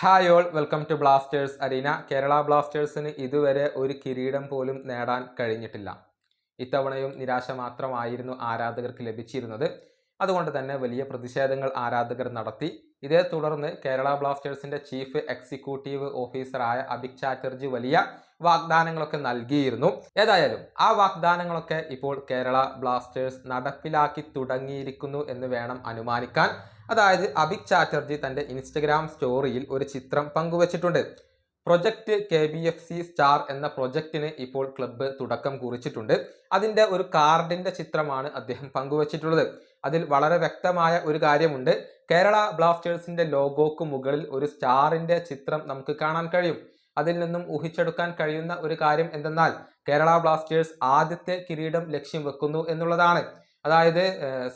Hi all welcome to Blasters arena Kerala ബ്ലാസ്റ്റേഴ്സിന് ഇതുവരെ ഒരു കിരീടം പോലും നേടാൻ കഴിഞ്ഞിട്ടില്ല. ഇത്തവണയും നിരാശ മാത്രമായിരുന്നു ആരാധകർക്ക് ലഭിച്ചിരുന്നത്. അതുകൊണ്ട് തന്നെ വലിയ പ്രതിഷേധങ്ങൾ ആരാധകർ നടത്തി. ഇതേ തുടർന്ന് കേരള ബ്ലാസ്റ്റേഴ്സിന്റെ ചീഫ് എക്സിക്യൂട്ടീവ് ഓഫീസറായ അഭിക് ചാറ്റർജി വലിയ വാഗ്ദാനങ്ങളൊക്കെ നൽകിയിരുന്നു. ഏതായാലും ആ വാഗ്ദാനങ്ങളൊക്കെ ഇപ്പോൾ കേരള ബ്ലാസ്റ്റേഴ്സ് നടപ്പിലാക്കി തുടങ്ങിയിരിക്കുന്നു എന്ന് വേണം അനുമാനിക്കാൻ. അതായത് അഭിക് ചാറ്റർജി തന്റെ ഇൻസ്റ്റഗ്രാം സ്റ്റോറിയിൽ ഒരു ചിത്രം പങ്കുവച്ചിട്ടുണ്ട്. Project K B F C star എന്ന പ്രൊജക്ടിന് ഇപ്പോൾ ക്ലബ്ബ് തുടക്കം കുറിച്ചിട്ടുണ്ട്. അതിന്റെ ഒരു കാർഡിന്റെ ചിത്രമാണ് അദ്ദേഹം പങ്കുവച്ചിട്ടുള്ളത്. അതിൽ വളരെ വ്യക്തമായ ഒരു കാര്യമുണ്ട്. കേരള ബ്ലാസ്റ്റേഴ്സിന്റെ ലോഗോക്ക് മുകളിൽ ഒരു സ്റ്റാറിന്റെ ചിത്രം നമുക്ക് കാണാൻ കഴിയും. അതിൽ നിന്നും ഊഹിച്ചെടുക്കാൻ കഴിയുന്ന ഒരു കാര്യം എന്തെന്നാൽ കേരള ബ്ലാസ്റ്റേഴ്സ് ആദ്യത്തെ കിരീടം ലക്ഷ്യം വെക്കുന്നു എന്നുള്ളതാണ്. അതായത്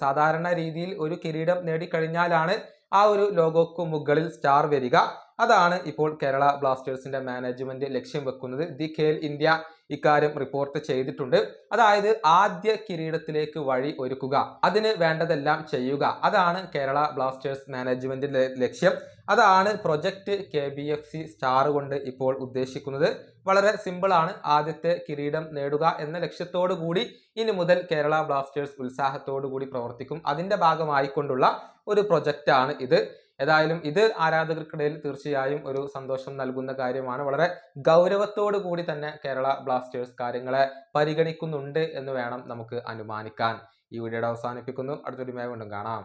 സാധാരണ രീതിയിൽ ഒരു കിരീടം നേടിക്കഴിഞ്ഞാലാണ് ആ ഒരു ലോഗോക്ക് മുകളിൽ സ്റ്റാർ വരിക. അതാണ് ഇപ്പോൾ കേരള ബ്ലാസ്റ്റേഴ്സിന്റെ മാനേജ്മെന്റ് ലക്ഷ്യം വെക്കുന്നത്. ദി ഖേൽ ഇന്ത്യ ഇക്കാര്യം റിപ്പോർട്ട് ചെയ്തിട്ടുണ്ട്. അതായത് ആദ്യ കിരീടത്തിലേക്ക് വഴി ഒരുക്കുക അതിന് വേണ്ടതെല്ലാം ചെയ്യുക. അതാണ് കേരള ബ്ലാസ്റ്റേഴ്സ് മാനേജ്മെന്റിന്റെ ലക്ഷ്യം. അതാണ് project K B F C star കൊണ്ട് ഇപ്പോൾ ഉദ്ദേശിക്കുന്നത്. വളരെ സിമ്പിളാണ്. ആദ്യത്തെ കിരീടം നേടുക എന്ന ലക്ഷ്യത്തോടു കൂടി ഇനി മുതൽ കേരള ബ്ലാസ്റ്റേഴ്സ് ഉത്സാഹത്തോടു കൂടി പ്രവർത്തിക്കും. അതിന്റെ ഭാഗമായിക്കൊണ്ടുള്ള ഒരു പ്രൊജക്റ്റാണ് ഇത്. ഏതായാലും ഇത് ആരാധകർക്കിടയിൽ തീർച്ചയായും ഒരു സന്തോഷം നൽകുന്ന കാര്യമാണ്. വളരെ ഗൗരവത്തോടു കൂടി തന്നെ കേരള ബ്ലാസ്റ്റേഴ്സ് കാര്യങ്ങളെ പരിഗണിക്കുന്നുണ്ട് എന്ന് വേണം നമുക്ക് അനുമാനിക്കാൻ. ഈ വീഡിയോയുടെ അവസാനിപ്പിക്കുന്നു. അടുത്തൊരു വീണ്ടും കാണാം.